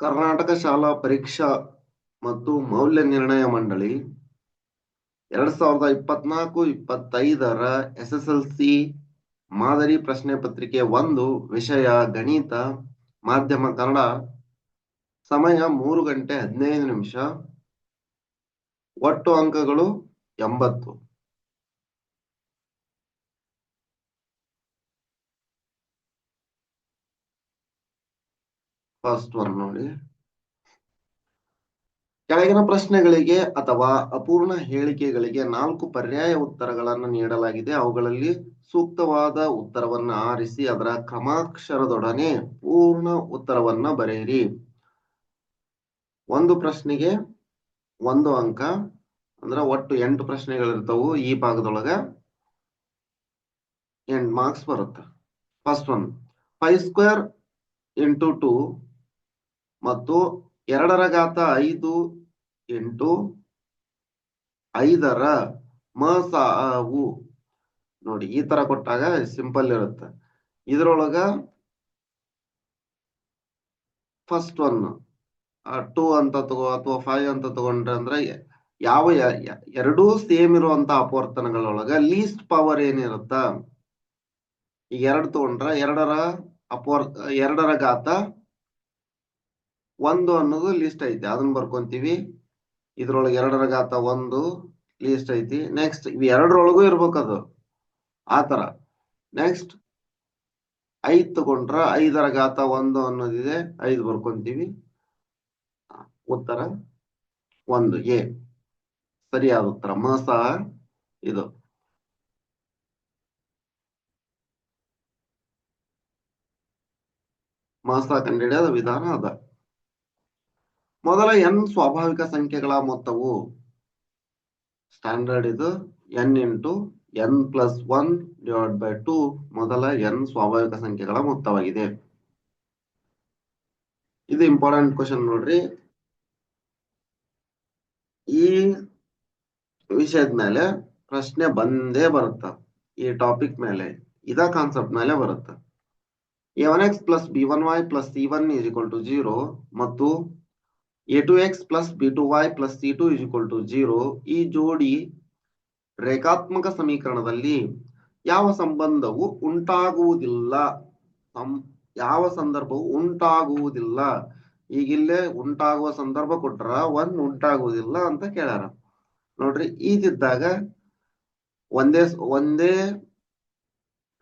ಕರ್ನಾಟಕ ಶಾಲಾ ಪರೀಕ್ಷಾ ಮತ್ತು ಮೌಲ್ಯ ನಿರ್ಣಯ ಮಂಡಳಿ ಎರಡ್ ಸಾವಿರದ ಇಪ್ಪತ್ನಾಲ್ಕು, ಇಪ್ಪತ್ತೈದರ ಎಸ್ ಎಸ್ ಎಲ್ ಸಿ ಮಾದರಿ ಪ್ರಶ್ನೆ ಪತ್ರಿಕೆ ಒಂದು, ವಿಷಯ ಗಣಿತ, ಮಾಧ್ಯಮ ಕನ್ನಡ, ಸಮಯ ಮೂರು ಗಂಟೆ ಹದಿನೈದು ನಿಮಿಷ, ಒಟ್ಟು ಅಂಕಗಳು ಎಂಬತ್ತು. ಫಸ್ಟ್ ಒನ್ ನೋಡಿ. ಕೆಳಗಿನ ಪ್ರಶ್ನೆಗಳಿಗೆ ಅಥವಾ ಅಪೂರ್ಣ ಹೇಳಿಕೆಗಳಿಗೆ ನಾಲ್ಕು ಪರ್ಯಾಯ ಉತ್ತರಗಳನ್ನು ನೀಡಲಾಗಿದೆ. ಅವುಗಳಲ್ಲಿ ಸೂಕ್ತವಾದ ಉತ್ತರವನ್ನ ಆರಿಸಿ, ಅದರ ಕ್ರಮಾಕ್ಷರದೊಡನೆ ಪೂರ್ಣ ಉತ್ತರವನ್ನ ಬರೆಯಿರಿ. ಒಂದು ಪ್ರಶ್ನೆಗೆ ಒಂದು ಅಂಕ, ಅಂದ್ರೆ ಒಟ್ಟು ಎಂಟು ಪ್ರಶ್ನೆಗಳಿರ್ತಾವು ಈ ಭಾಗದೊಳಗ. ಎಂಟ್ ಮಾರ್ಕ್ಸ್ ಬರುತ್ತೆ. First one five square into two ಮತ್ತು ಎರಡರ ಘಾತ ಐದು ಎಂಟು ಐದರ ಮಸಾವು ನೋಡಿ, ಈ ತರ ಕೊಟ್ಟಾಗ ಸಿಂಪಲ್ ಇರುತ್ತೆ. ಇದ್ರೊಳಗ ಫಸ್ಟ್ ಒನ್ ಟೂ ಅಂತ ತಗೋ ಅಥವಾ ಫೈವ್ ಅಂತ ತಗೊಂಡ್ರೆ ಅಂದ್ರೆ ಯಾವ ಎರಡೂ ಸೇಮ್ ಇರುವಂತ ಅಪವರ್ತನಗಳೊಳಗ ಲೀಸ್ಟ್ ಪವರ್ ಏನಿರುತ್ತ? ಈಗ ಎರಡು ತಗೊಂಡ್ರ ಎರಡರ ಅಪವರ್, ಎರಡರ ಘಾತ ಒಂದು ಅನ್ನೋದು ಲಿಸ್ಟ್ ಐತಿ. ಅದನ್ನ ಬರ್ಕೊಂತೀವಿ. ಇದ್ರೊಳಗೆ ಎರಡರ ಘಾತ ಒಂದು ಲಿಸ್ಟ್ ಐತಿ. ನೆಕ್ಸ್ಟ್ ಇವ್ ಎರಡರೊಳಗೂ ಇರ್ಬೇಕದು ಆತರ ನೆಕ್ಸ್ಟ್ ಐದ್ ತಗೊಂಡ್ರ ಐದರ ಘಾತ ಒಂದು ಅನ್ನೋದಿದೆ. ಐದು ಬರ್ಕೊಂತೀವಿ. ಉತ್ತರ ಒಂದು ಎ. ಸರಿಯಾದ ಉತ್ತರ. ಮಸ ಇದು. ಮಾಸ ಕಂಡುಹಿಡಿಯದ ವಿಧಾನ ಅದ. ಮೊದಲ ಎನ್ ಸ್ವಾಭಾವಿಕ ಸಂಖ್ಯೆಗಳ ಮೊತ್ತವು ಸ್ಟ್ಯಾಂಡರ್ಡ್ ಇದು N into N plus one divide by two ಮೊದಲ ಎನ್ ಸ್ವಾಭಾವಿಕ ಸಂಖ್ಯೆಗಳ ಮೊತ್ತವಾಗಿದೆ. ಇದು ಇಂಪಾರ್ಟೆಂಟ್ ಕ್ವಶನ್ ನೋಡ್ರಿ. ಈ ವಿಷಯದ ಮೇಲೆ ಪ್ರಶ್ನೆ ಬಂದೇ ಬರುತ್ತ. ಈ ಟಾಪಿಕ್ ಮೇಲೆ, ಇದ ಕಾನ್ಸೆಪ್ಟ್ ಮೇಲೆ ಬರುತ್ತೆ. A one X plus B one Y plus C one is equal to zero ಮತ್ತು A two X plus B two Y plus C two is equal to zero ಈ ಜೋಡಿ ರೇಖಾತ್ಮಕ ಸಮೀಕರಣದಲ್ಲಿ ಯಾವ ಸಂಬಂಧವು ಉಂಟಾಗುವುದಿಲ್ಲ. ಯಾವ ಸಂದರ್ಭವು ಉಂಟಾಗುವುದಿಲ್ಲ. ಈಗಿಲ್ಲೇ ಉಂಟಾಗುವ ಸಂದರ್ಭ ಕೊಟ್ರ ಒಂದ್ ಉಂಟಾಗುವುದಿಲ್ಲ ಅಂತ ಕೇಳ್ಯಾರ. ನೋಡ್ರಿ, ಈದಿದ್ದಾಗ ಒಂದೇ ಒಂದೇ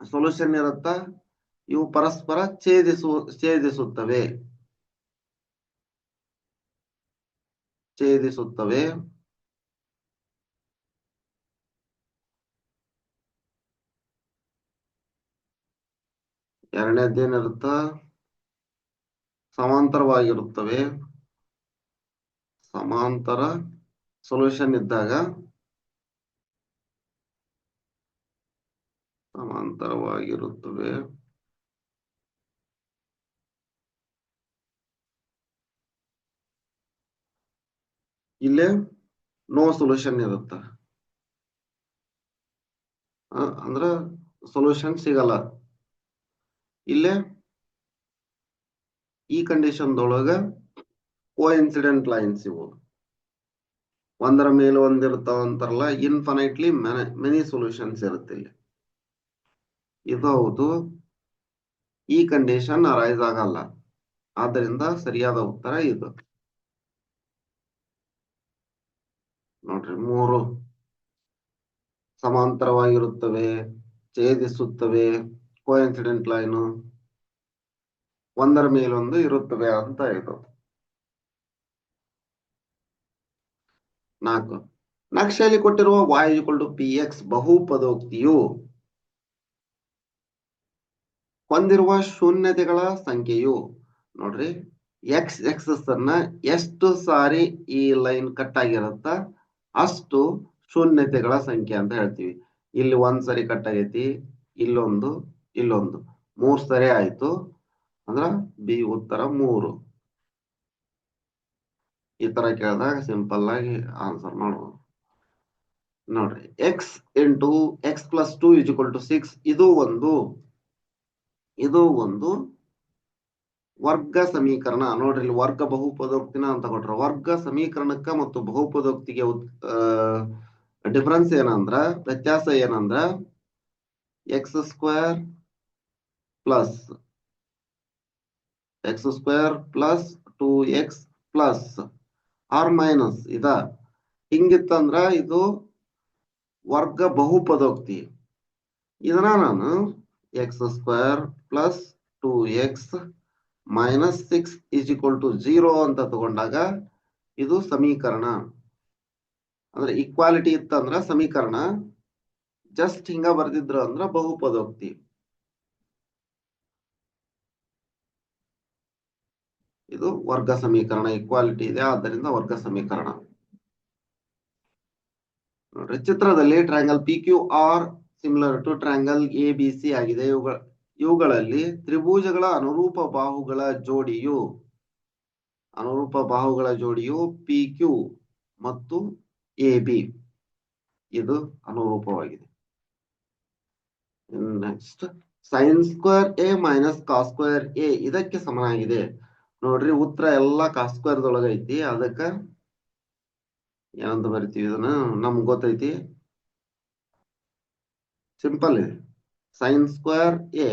ಸೊಲ್ಯೂಷನ್ ಇರುತ್ತ? ಇವು ಪರಸ್ಪರ ಛೇದಿಸು, ಛೇದಿಸುತ್ತವೆ. ಛೇದಿಸುತ್ತವೆ ಎರಡನೇದೇನಿರುತ್ತ? ಸಮಾಂತರವಾಗಿರುತ್ತವೆ. ಸಮಾಂತರ ಸೊಲ್ಯೂಷನ್ ಇದ್ದಾಗ ಸಮಾಂತರವಾಗಿರುತ್ತವೆ. ಇಲ್ಲೇ ನೋ ಸೊಲ್ಯೂಷನ್ ಇರುತ್ತ. ಅಂದ್ರ ಸೊಲ್ಯೂಷನ್ ಸಿಗಲ್ಲ. ಇಲ್ಲೇ ಈ ಕಂಡೀಷನ್ದೊಳಗ ಕೋ ಇನ್ಸಿಡೆಂಟ್ ಲೈನ್ಸ್ ಇವು. ಒಂದರ ಮೇಲೆ ಒಂದಿರ್ತಾವ ಅಂತಾರಲ್ಲ ಇನ್ಫಿನೈಟ್ಲಿ ಮೆನಿ ಸೊಲ್ಯೂಷನ್ಸ್ ಇರುತ್ತೆ ಇಲ್ಲಿ. ಇದು ಹೌದು. ಈ ಕಂಡೀಷನ್ ಅರೈಸ್ ಆಗಲ್ಲ. ಆದ್ದರಿಂದ ಸರಿಯಾದ ಉತ್ತರ ಇದು. ನೋಡ್ರಿ, ಮೂರು ಸಮಾಂತರವಾಗಿರುತ್ತವೆ, ಛೇದಿಸುತ್ತವೆ ಕೋಇನ್ಸಿಡೆಂಟ್ ಲೈನು ಒಂದರ ಮೇಲೊಂದು ಇರುತ್ತವೆ ಅಂತ ಇದು. ನಾಲ್ಕು, ನಕ್ಷೆಯಲ್ಲಿ ಕೊಟ್ಟಿರುವ ಈಕ್ವಲ್ ಟು ಪಿ ಎಕ್ಸ್ ಬಹುಪದೋಕ್ತಿಯು ಹೊಂದಿರುವ ಶೂನ್ಯತೆಗಳ ಸಂಖ್ಯೆಯು. ನೋಡ್ರಿ ಎಕ್ಸ್ ಎಕ್ಸಸ್ ಅನ್ನ ಎಷ್ಟು ಸಾರಿ ಈ ಲೈನ್ ಕಟ್ ಆಗಿರುತ್ತ? ಅಷ್ಟು ಶೂನ್ಯತೆಗಳ ಸಂಖ್ಯೆ ಅಂತ ಹೇಳ್ತೀವಿ. ಇಲ್ಲಿ ಒಂದ್ ಸರಿ ಕಟ್ ಆಗೈತಿ ಇಲ್ಲೊಂದು ಇಲ್ಲೊಂದು. ಮೂರ್ ಸರಿ ಆಯ್ತು ಅಂದ್ರ ಬಿ ಉತ್ತರ ಮೂರು. ಈ ತರ ಕೇಳಿದಾಗ ಸಿಂಪಲ್ ಆಗಿ ಆನ್ಸರ್ ಮಾಡ್ಬೋದು ನೋಡ್ರಿ X into X plus two is two six ಇದು ಒಂದು ಇದು ಒಂದು ವರ್ಗ ಸಮೀಕರಣ, ನೋಡ್ರಿ ಇಲ್ಲಿ ವರ್ಗ ಬಹುಪದೋಕ್ತಿನ ಅಂತ ಕೊಟ್ರ. ವರ್ಗ ಸಮೀಕರಣಕ್ಕ ಮತ್ತು ಬಹುಪದೋಕ್ತಿಗೆ ಡಿಫರೆನ್ಸ್ ಏನಂದ್ರ, ವ್ಯತ್ಯಾಸ ಏನಂದ್ರ X square plus X square plus two X plus R minus ಇದ. ಹಿಂಗಿತ್ತಂದ್ರ ಇದು ವರ್ಗ ಬಹುಪದೋಕ್ತಿ. ಇದನ್ನ ನಾನು X square plus two X minus six is equal to zero ಅಂತ ತಗೊಂಡಾಗ ಇದು ಸಮೀಕರಣ. ಅಂದ್ರೆ ಈಕ್ವಾಲಿಟಿ ಇತ್ತಂದ್ರ ಸಮೀಕರಣ. ಜಸ್ಟ್ ಹಿಂಗ ಬರ್ದಿದ್ರು ಅಂದ್ರ ಬಹುಪದೋಕ್ತಿ. ಇದು ವರ್ಗ ಸಮೀಕರಣ ಈಕ್ವಾಲಿಟಿ ಇದೆ, ಆದ್ದರಿಂದ ವರ್ಗ ಸಮೀಕರಣ. ನೋಡ್ರಿ, ಚಿತ್ರದಲ್ಲಿ triangle P Q R similar to triangle A B C ಆಗಿದೆ ಇವುಗಳ ಇವುಗಳಲ್ಲಿ ತ್ರಿಭುಜಗಳ ಅನುರೂಪ ಬಾಹುಗಳ ಜೋಡಿಯು, ಅನುರೂಪ ಬಾಹುಗಳ ಜೋಡಿಯು ಪಿ ಕ್ಯೂ ಮತ್ತು ಎ ಬಿ ಇದು ಅನುರೂಪವಾಗಿದೆ. Next sine square A minus cos square A ಇದಕ್ಕೆ ಸಮನಾಗಿದೆ. ನೋಡ್ರಿ, ಉತ್ತರ ಎಲ್ಲ ಕಾಸ್ ಸ್ಕ್ವೇರ್ ದೊಳಗ ಐತಿ. ಅದಕ್ಕ ಏನಂತ ಬರಿತೀವಿ ಇದನ್ನ? ನಮ್ಗೆ ಗೊತ್ತೈತಿ. ಸಿಂಪಲ್ ಇದೆ. Sine square A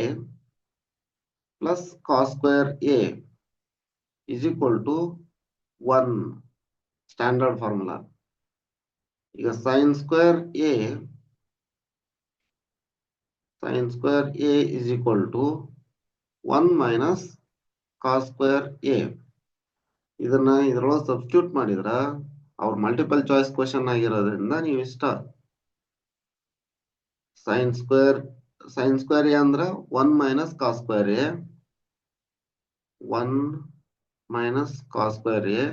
plus cos square A is equal to one standard formula ಈಗ sine square A sine square A is equal to one minus cos square A ಇದನ್ನ ಇದರೊಳಗೆ ಸಬ್ಸ್ಟಿಟ್ಯೂಟ್ ಮಾಡಿದ್ರ ಅವ್ರ ಮಲ್ಟಿಪಲ್ ಚಾಯ್ಸ್ ಕ್ವಶನ್ ಆಗಿರೋದ್ರಿಂದ ನೀವು ಇಷ್ಟ. Sine square sine square A ಅಂದ್ರ one minus cos square A one minus cos square A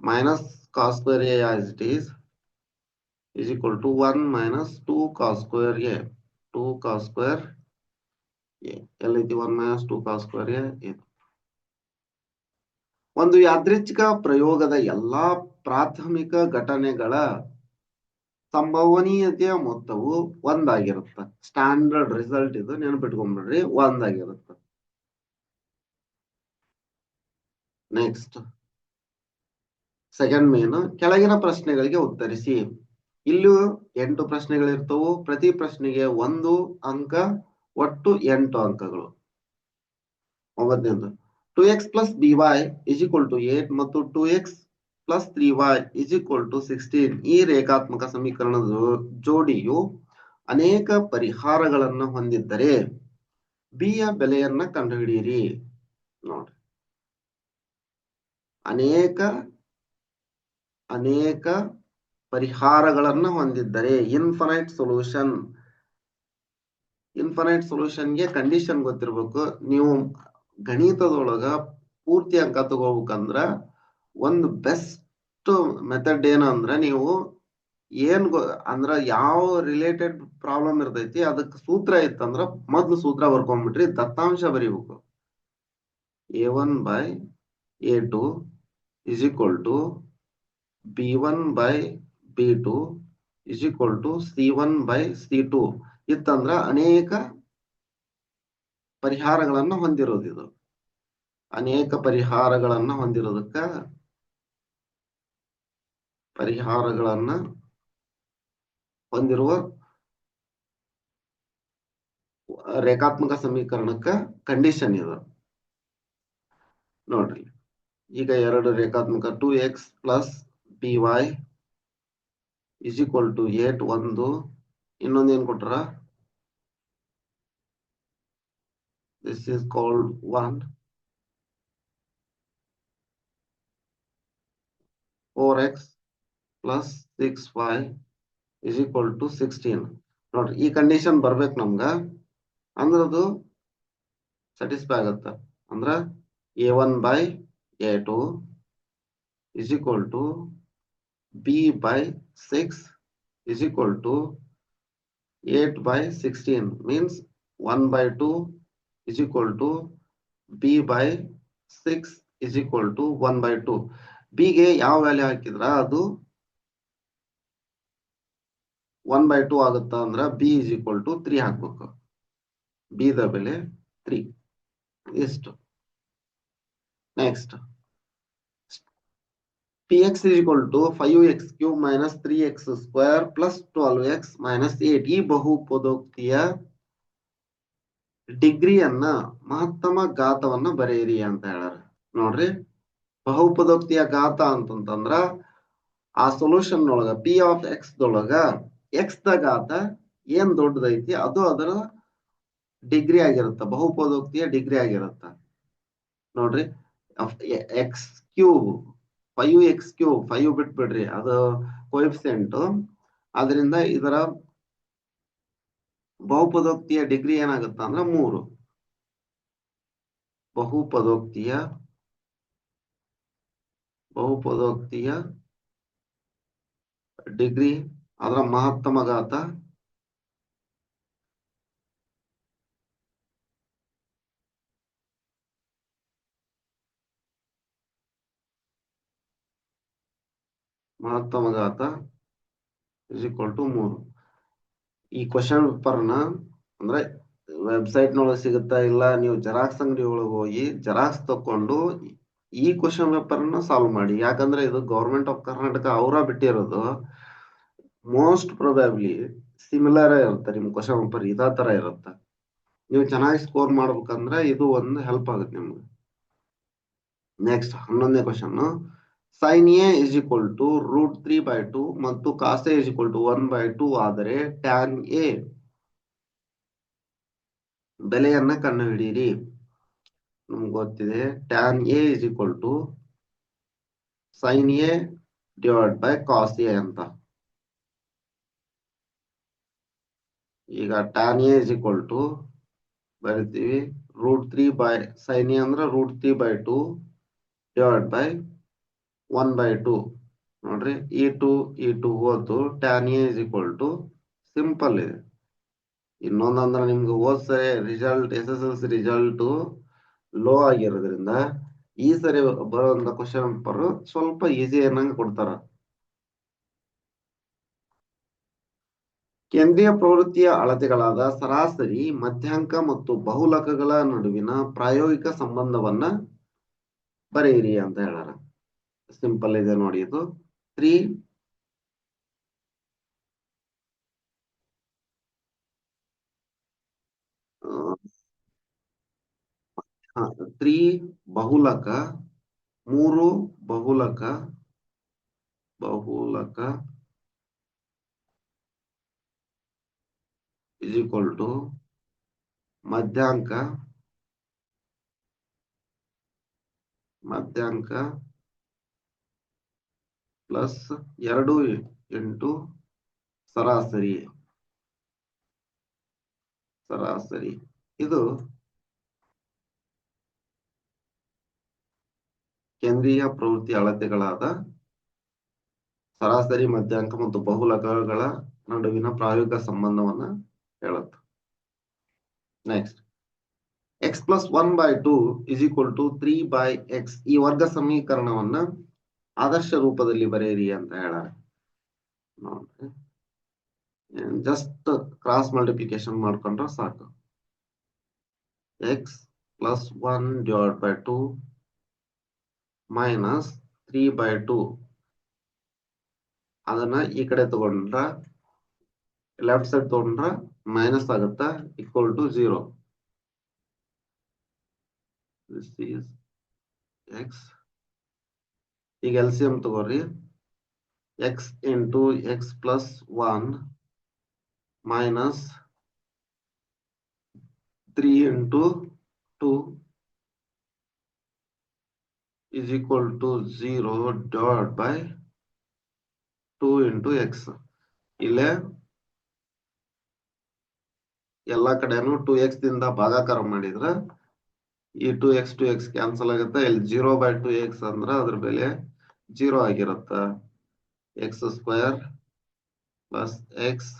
minus cos square A as it is is equal to 1 minus 2 cos square A 2 cos square a. ಎಲ್ಲೈತಿ 1 minus 2 cos ಒಂದು ಯಾದೃಚ್ಛಿಕ ಪ್ರಯೋಗದ ಎಲ್ಲಾ ಪ್ರಾಥಮಿಕ ಘಟನೆಗಳ ಸಂಭವನೀಯತೆಯ ಮೊತ್ತವು ಒಂದಾಗಿರುತ್ತೆ. ಸ್ಟ್ಯಾಂಡರ್ಡ್ ರಿಸಲ್ಟ್ ಇದು ನೆನಪಿಟ್ಕೊಂಡ್ಬಿಡ್ರಿ ಒಂದಾಗಿರುತ್ತೆ. ನೆಕ್ಸ್ಟ್ ಸೆಕೆಂಡ್ ಮೇನ್ ಕೆಳಗಿನ ಪ್ರಶ್ನೆಗಳಿಗೆ ಉತ್ತರಿಸಿ. ಇಲ್ಲೂ ಎಂಟು ಪ್ರಶ್ನೆಗಳಿರ್ತವು. ಪ್ರತಿ ಪ್ರಶ್ನೆಗೆ ಒಂದು ಅಂಕ, ಒಟ್ಟು ಎಂಟು ಅಂಕಗಳು. ಒಂಬತ್ತನೇದು. Two X plus B Y equal to eight ಮತ್ತು two X plus three Y is equal to sixteen ಈ ರೇಖಾತ್ಮಕ ಸಮೀಕರಣದ ಜೋಡಿಯು ಅನೇಕ ಪರಿಹಾರಗಳನ್ನು ಹೊಂದಿದ್ದರೆ ಬಿ ಯ ಬೆಲೆಯನ್ನ ಕಂಡುಹಿಡಿಯಿರಿ. ನೋಡ್ರಿ. ಅನೇಕ ಅನೇಕ ಪರಿಹಾರಗಳನ್ನ ಹೊಂದಿದ್ದರೆ ಇನ್ಫನೈಟ್ ಸೊಲ್ಯೂಷನ್ ಇನ್ಫನೈಟ್ ಸೊಲ್ಯೂಷನ್ಗೆ ಕಂಡೀಷನ್ ಗೊತ್ತಿರ್ಬೇಕು. ನೀವು ಗಣಿತದೊಳಗ ಪೂರ್ತಿ ಅಂಕ ತಗೋಬೇಕಂದ್ರ ಒಂದು ಬೆಸ್ಟ್ ಮೆಥಡ್ ಏನು ಅಂದ್ರೆ ನೀವು ಏನ್ ಅಂದ್ರ ಯಾವ ರಿಲೇಟೆಡ್ ಪ್ರಾಬ್ಲಮ್ ಇರ್ತೈತಿ, ಅದಕ್ಕೆ ಸೂತ್ರ ಇತ್ತಂದ್ರ ಮೊದ್ಲು ಸೂತ್ರ ಬರ್ಕೊಂಡ್ಬಿಟ್ರಿ ದತ್ತಾಂಶ ಬರೀಬೇಕು. A one by A two is equal to B one by B two is equal to C one by C two ಇತ್ತಂದ್ರ ಅನೇಕ ಪರಿಹಾರಗಳನ್ನ ಹೊಂದಿರೋದಿದು ಅನೇಕ ಪರಿಹಾರಗಳನ್ನ ಹೊಂದಿರೋದಕ್ಕ ಪರಿಹಾರಗಳನ್ನ ಹೊಂದಿರುವ ರೇಖಾತ್ಮಕ ಸಮೀಕರಣಕ್ಕ ಕಂಡೀಷನ್ ಇದು. ನೋಡ್ರಿ. ಈಗ ಎರಡು ರೇಖಾತ್ಮಕ two X plus B Y is equal to eight ಒಂದು. ಇನ್ನೊಂದು ಏನ್ ಕೊಟ್ರ? This is called one four X plus six Y is equal to sixteen ನೋಡ್ರಿ, ಈ ಕಂಡೀಷನ್ ಬರ್ಬೇಕು ನಮ್ಗ. ಅಂದ್ರೆ ಅದು ಸ್ಯಾಟಿಸ್ಫೈ ಆಗತ್ತ. ಅಂದ್ರ A one by A two is equal to B by six is equal to eight by sixteen means one by two is equal to B by six is equal to one by two ಬಿಗೆ ಯಾವ value ಹಾಕಿದ್ರ? ಅದು one by two ಆಗುತ್ತಾ ಅಂದ್ರ B is equal to three ಹಾಕ್ಬೇಕು. B ದ ಬೆಲೆ three ಇಷ್ಟು next P X is equal to five X cube minus three X square plus twelve X minus eight ಈ ಬಹುಪದೋಕ್ತಿಯ ಡಿಗ್ರಿಯನ್ನ ಮಹತ್ತಮ ಘಾತವನ್ನ ಬರೆಯಿರಿ ಅಂತ ಹೇಳಾರ ನೋಡ್ರಿ. ಬಹುಪದೋಕ್ತಿಯ ಘಾತ ಅಂತಂತಂದ್ರ ಆ ಸೊಲ್ಯೂಷನ್ ಒಳಗ ಪಿ ಆಫ್ ಎಕ್ಸ್ ದೊಳಗ ಎಕ್ಸ್ ದ ಘಾತ ಏನ್ ದೊಡ್ಡದೈತಿ, ಅದು ಅದರ ಡಿಗ್ರಿ ಆಗಿರುತ್ತ, ಬಹುಪದೋಕ್ತಿಯ ಡಿಗ್ರಿ ಆಗಿರುತ್ತ. ನೋಡ್ರಿ X cube five X cube five ಬಿಟ್ಬಿಡ್ರಿ, ಅದು ಕೋಎಫಿಸಿಯಂಟ್ ಅದರಿಂದ ಇದರ ಬಹುಪದೋಕ್ತಿಯ ಡಿಗ್ರಿ ಏನಾಗುತ್ತ ಅಂದ್ರೆ ಮೂರು. ಬಹುಪದೋಕ್ತಿಯ ಬಹುಪದೋಕ್ತಿಯ ಡಿಗ್ರಿ ಅದರ ಮಹತ್ತಮ ಗಾತ ಮಹತ್ತಮ ಗಾತ ಇಸ್ ಈಕ್ವಲ್ ಟು ಮೂರು. ಈ ಕ್ವಶನ್ ಪೇಪರ್ನ ಅಂದ್ರೆ ವೆಬ್ಸೈಟ್ ನೊಳಗೆ ಸಿಗುತ್ತಾ ಇಲ್ಲ, ನೀವು ಜೆರಾಕ್ಸ್ ಅಂಗಡಿ ಒಳಗೆ ಹೋಗಿ ಜೆರಾಕ್ಸ್ ತಕೊಂಡು ಈ ಕ್ವಶನ್ ಪೇಪರ್ನ ಸಾಲ್ವ್ ಮಾಡಿ. ಯಾಕಂದ್ರೆ ಇದು ಗೌರ್ಮೆಂಟ್ ಆಫ್ ಕರ್ನಾಟಕ ಅವರ ಬಿಟ್ಟಿರೋದು. ಮೋಸ್ಟ್ ಪ್ರೊಬ್ಯಾಬ್ಲಿ ಸಿಮಿಲರ್ ಇರುತ್ತೆ ನಿಮ್ ಕ್ವಶನ್ ಪೇಪರ್ ಇದೇ ತರ ಇರುತ್ತೆ. ನೀವು ಚೆನ್ನಾಗಿ ಸ್ಕೋರ್ ಮಾಡ್ಬೇಕಂದ್ರೆ ಇದು ಒಂದು ಹೆಲ್ಪ್ ಆಗುತ್ತೆ ನಿಮ್ಗೆ. ನೆಕ್ಸ್ಟ್ ಹನ್ನೊಂದನೇ question sine A is equal to root three by two ಮತ್ತು cos A is equal to one by two ಆದರೆ ಟ್ಯಾನ್ ಎ ಬೆಲೆಯನ್ನ ಕಂಡುಹಿಡಿಯಿರಿ. ನಮ್ಗೆ ಗೊತ್ತಿದೆ tan A is equal to sine A divide by cos A ಅಂತ. ಈಗ tan A is equal to ಬರಿತೀವಿ root three by sine A ಅಂದ್ರೆ root three by two divide by one by two ನೋಡ್ರಿ ಇ ಟು ಇ ಟು ಓದು tan A is equal to simple ಇದೆ. ಇನ್ನೊಂದಂದ್ರೆ ನಿಮ್ಗೆ ಹೋದ್ ಸರಿ result S S L C result low ಆಗಿರೋದ್ರಿಂದ, ಈ ಸರಿ ಬರುವಂತ ಕ್ವಶನ್ ಪೇಪರ್ ಸ್ವಲ್ಪ ಈಸಿ ಅನ್ನಂಗೆ ಕೊಡ್ತಾರ. ಕೇಂದ್ರೀಯ ಪ್ರವೃತ್ತಿಯ ಅಳತೆಗಳಾದ ಸರಾಸರಿ, ಮಧ್ಯಾಂಕ ಮತ್ತು ಬಹುಲಕಗಳ ನಡುವಿನ ಪ್ರಾಯೋಗಿಕ ಸಂಬಂಧವನ್ನ ಬರೆಯಿರಿ ಅಂತ ಹೇಳಾರ ಸಿಂಪಲ್ ಇದೆ ನೋಡಿ ಇದು. ತ್ರೀ ತ್ರೀ ಬಹುಲಕ, ಮೂರು, ಬಹುಲಕ ಬಹುಲಕ ಇಸ್ ಈಕ್ವಲ್ ಟು ಮಧ್ಯಾಂಕ ಮಧ್ಯಾಂಕ ಪ್ಲಸ್ ಎರಡು ಇಂಟು ಸರಾಸರಿ. ಸರಾಸರಿ. ಇದು ಕೇಂದ್ರೀಯ ಪ್ರವೃತ್ತಿ ಅಳತೆಗಳಾದ ಸರಾಸರಿ, ಮಧ್ಯಾಂಕ ಮತ್ತು ಬಹುಲಕಗಳ ನಡುವಿನ ಪ್ರಾಯೋಗಿಕ ಸಂಬಂಧವನ್ನ ಹೇಳುತ್ತೆ next X plus one by two is equal to three by X ಈ ವರ್ಗ ಸಮೀಕರಣವನ್ನ ಆದರ್ಶ ರೂಪದಲ್ಲಿ ಬರೆಯಿರಿ ಅಂತ ಹೇಳ ನೋಡ್ರಿ. ಜಸ್ಟ್ ಕ್ರಾಸ್ ಮಲ್ಟಿಪ್ಲಿಕೇಶನ್ ಮಾಡ್ಕೊಂಡ್ರೆ ಸಾಕು. X plus one divide by two minus three by two ಅದನ್ನ ಈ ಕಡೆ ತಗೊಂಡ್ರ ಲೆಫ್ಟ್ ಸೈಡ್ ತಗೊಂಡ್ರೆ ಮೈನಸ್ ಆಗುತ್ತಾ ಈಕ್ವಲ್ ಟು ಈಸ್ ಎಕ್ಸ್ ಈಗ ಎಲ್ ಸಿ ಎಂ ತಗೋರಿ. X into X plus one minus three into two is equal to 0 divided by 2 into x. ಇಲ್ಲೇ ಎಲ್ಲಾ ಕಡೆನು ಟೂ ಎಕ್ಸ್ ದಿಂದ ಭಾಗಾಕಾರ ಮಾಡಿದ್ರ ಈ two X two X cancel ಆಗುತ್ತೆ. ಇಲ್ಲಿ ಜೀರೋ ಬೈ ಟು ಎಕ್ಸ್ ಅಂದ್ರ ಅದ್ರ ಬೆಲೆ ಜೀರೋ ಆಗಿರುತ್ತ. X square plus X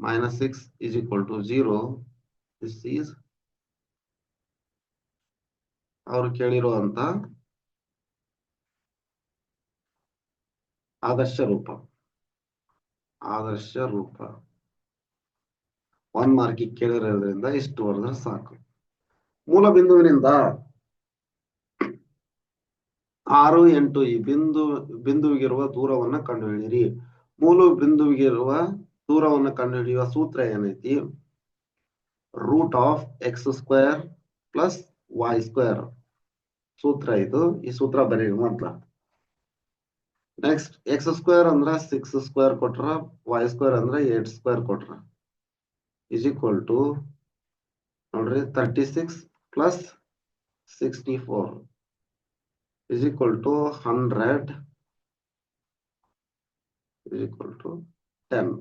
minus six is equal to zero this is ಅವ್ರು ಕೇಳಿರುವಂತ ಆದರ್ಶ ರೂಪ. ಆದರ್ಶ ರೂಪ. ಒನ್ ಮಾರ್ಕಿಗೆ ಕೇಳಿರೋದ್ರಿಂದ ಇಷ್ಟು ಹೊಡೆದ್ರೆ ಸಾಕು. ಮೂಲ ಬಿಂದುವಿನಿಂದ ಆರು ಎಂಟು ಈ ಬಿಂದು, ಬಿಂದುವಿಗಿರುವ ದೂರವನ್ನ ಕಂಡುಹಿಡಿಯಿರಿ. ಮೂಲ ಬಿಂದುವಿಗಿರುವ ದೂರವನ್ನ ಕಂಡುಹಿಡಿಯುವ ಸೂತ್ರ ಏನೈತಿ? Root of X square plus Y square. ಸೂತ್ರ ಇದು. ಈ ಸೂತ್ರ ಬರೀ ಮೊದ್ಲ. ನೆಕ್ಸ್ಟ್, ಎಕ್ಸ್ ಸ್ಕ್ವೇರ್ ಅಂದ್ರ ಸಿಕ್ಸ್ ಸ್ಕ್ವೇರ್ ಕೊಟ್ರ, ವೈ ಸ್ಕ್ವೇರ್ ಅಂದ್ರ ಏಟ್ ಸ್ಕ್ವೇರ್ ಕೊಟ್ರ. ಇಸ್ ಈಕ್ವಲ್ ಟು ನೋಡ್ರಿ thirty six plus sixty four is equal to hundred is equal to 10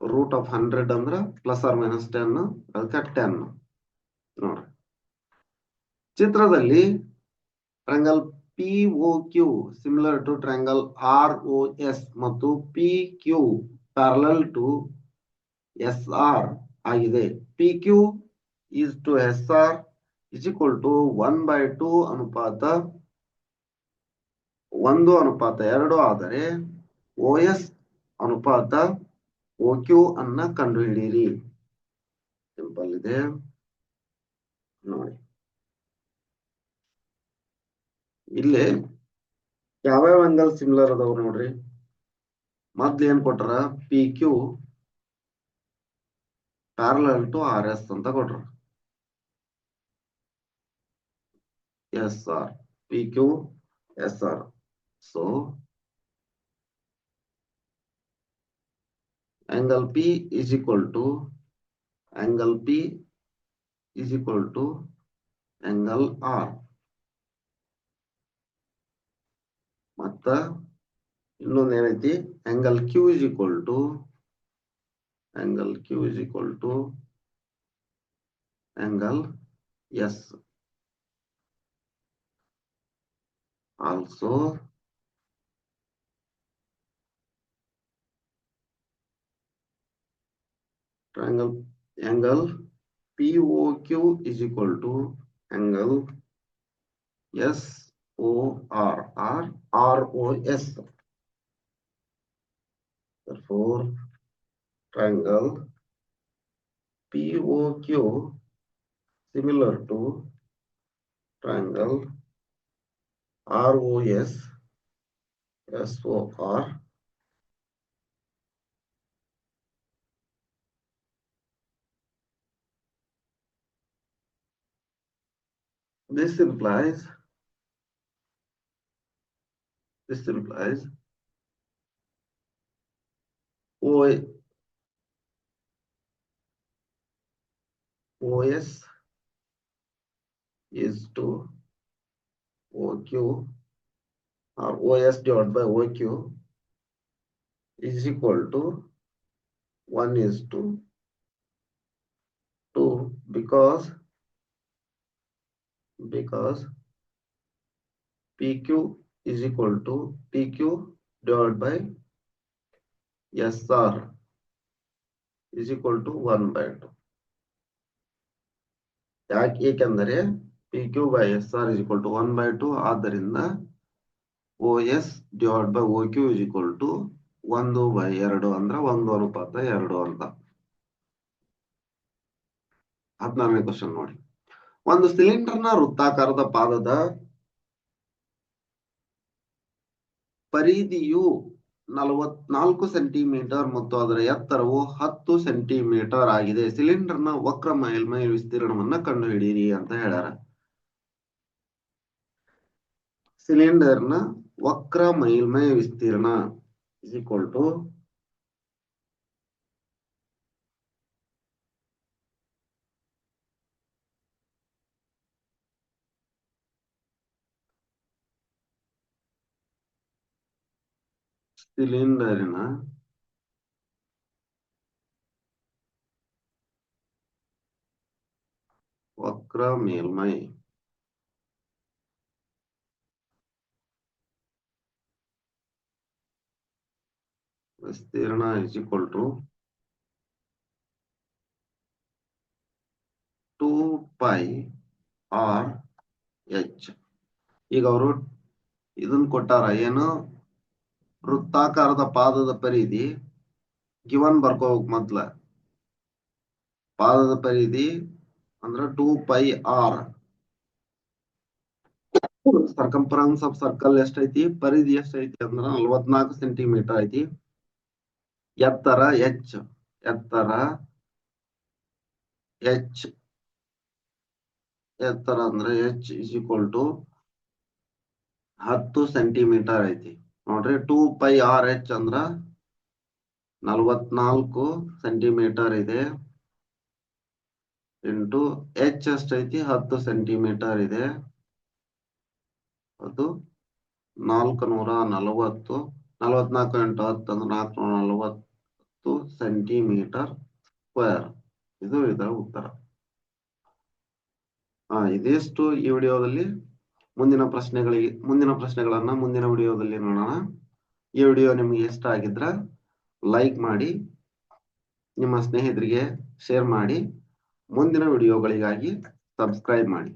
root of hundred ಅಂದ್ರೆ ಪ್ಲಸ್ ಆರ್ ಮೈನಸ್ ಟೆನ್ ಅದಕ್ಕೆ ten ನೋಡ್ರಿ. ಚಿತ್ರದಲ್ಲಿ triangle P O Q similar to triangle R O S ಮತ್ತು P Q to S R ಆಗಿದೆ. P Q is to S R is equal to one by two ಅನುಪಾತ, ಒಂದು ಅನುಪಾತ ಎರಡು ಆದರೆ ಓ ಎಸ್ ಅನುಪಾತ ಓ ಕ್ಯೂ ಅನ್ನ ಕಂಡುಹಿಡಿಯಿರಿ. ಸಿಂಪಲ್ ಇದೆ. ನೋಡಿ. ಇಲ್ಲಿ ಯಾವ್ಯಾವ ಆಂಗಲ್ ಸಿಮಿಲರ್ ಅದಾವ ನೋಡ್ರಿ. ಮೊದ್ಲು ಏನ್ ಕೊಟ್ರ? P Q parallel to R S ಅಂತ ಕೊಟ್ರ. S R P Q S R so angle P is equal to, angle P is equal to angle R. ಮತ್ತ ಇನ್ನೊಂದ್ ಏನೈತಿ angle Q is equal to angle Q is equal to angle S. Also triangle angle POQ is equal to angle SOR or ROS. Therefore, triangle POQ similar to triangle ROS SOR This implies this implies O OS is to OQ or OS divided by OQ is equal to 1 is to 2 because because PQ is equal to PQ divided by SR is equal to 1 by 2. ಯಾಕೆ ಏಕೆಂದರೆ P Q by S R is equal to one by two ಆದ್ದರಿಂದ O S divide by O Q is equal to ಒಂದು by ಎರಡು ಅಂದ್ರೆ ಒಂದು ಅನುಪಾತ ಎರಡು ಅಂತ. ಹದಿನಾರನೇ ಕ್ವಶನ್ ನೋಡಿ. ಒಂದು ಸಿಲಿಂಡರ್ನ ವೃತ್ತಾಕಾರದ ಪಾದದ ಪರಿಧಿಯು ನಲವತ್ನಾಲ್ಕು ಸೆಂಟಿಮೀಟರ್ ಮತ್ತು ಅದರ ಎತ್ತರವು ಹತ್ತು ಸೆಂಟಿಮೀಟರ್ ಆಗಿದೆ. ಸಿಲಿಂಡರ್ನ ವಕ್ರ ಮೇಲ್ಮೈ ವಿಸ್ತೀರ್ಣವನ್ನ ಕಂಡುಹಿಡಿಯಿರಿ ಅಂತ ಹೇಳ್ಯಾರ. ಸಿಲಿಂಡರ್ನ ವಕ್ರ ಮೇಲ್ಮೈ ವಿಸ್ತೀರ್ಣ ಈಕ್ವಲ್ ಟು ಸಿಲಿಂಡರಿನ ವಕ್ರ ಮೇಲ್ಮೈ ವಿಸ್ತೀರ್ಣ is to two pi R H. ಈಗ ಅವರು ಇದನ್ನ ಕೊಟ್ಟಾರ ಏನು? ವೃತ್ತಾಕಾರದ ಪಾದದ ಪರಿಧಿ ಗಿವನ್ ಬರ್ಕೋಬೇಕು ಮೊದ್ಲ ಪಾದದ ಪರಿಧಿ ಅಂದ್ರೆ two pi R circumference of circle ಎಷ್ಟೈತಿ? ಪರಿಧಿ ಎಷ್ಟೈತಿ ಅಂದ್ರ ನಲ್ವತ್ನಾಲ್ಕು ಸೆಂಟಿಮೀಟರ್ ಐತಿ. ಎತ್ತರ ಎಚ್ ಎತ್ತರ ಎಚ್ ಎತ್ತರ ಅಂದ್ರೆ ಎಚ್ ಇಸ್ ಈಕ್ವಲ್ ಟು ಹತ್ತು ಸೆಂಟಿಮೀಟರ್ ಐತಿ. ನೋಡ್ರಿ ಟೂ ಪೈ ಆರ್ ಎಚ್ ಅಂದ್ರ ನಲ್ವತ್ನಾಲ್ಕು ಸೆಂಟಿಮೀಟರ್ ಇದೆ. ಇಂಟು ಎಚ್ ಎಷ್ಟೈತಿ? ಹತ್ತು ಸೆಂಟಿಮೀಟರ್ ಇದೆ. ಅದು ನಾಲ್ಕು ನೂರ ನಲವತ್ತು, ನಲವತ್ನಾಲ್ಕು ಇಂಟು ಹತ್ತು ಅಂದ್ರೆ ನಾಲ್ಕು ನೂರ ನಲವತ್ತು ಸೆಂಟಿಮೀಟರ್ ಸ್ಕ್ವೇರ್. ಇದು ಇದರ ಉತ್ತರ. ಹಾ, ಇದಿಷ್ಟು ಈ ವಿಡಿಯೋದಲ್ಲಿ. ಮುಂದಿನ ಪ್ರಶ್ನೆಗಳಿಗೆ, ಮುಂದಿನ ಪ್ರಶ್ನೆಗಳನ್ನ ಮುಂದಿನ ವಿಡಿಯೋದಲ್ಲಿ ನೋಡೋಣ. ಈ ವಿಡಿಯೋ ನಿಮ್ಗೆ ಇಷ್ಟ ಆಗಿದ್ರ ಲೈಕ್ ಮಾಡಿ, ನಿಮ್ಮ ಸ್ನೇಹಿತರಿಗೆ ಶೇರ್ ಮಾಡಿ, ಮುಂದಿನ ವಿಡಿಯೋಗಳಿಗಾಗಿ ಸಬ್ಸ್ಕ್ರೈಬ್ ಮಾಡಿ.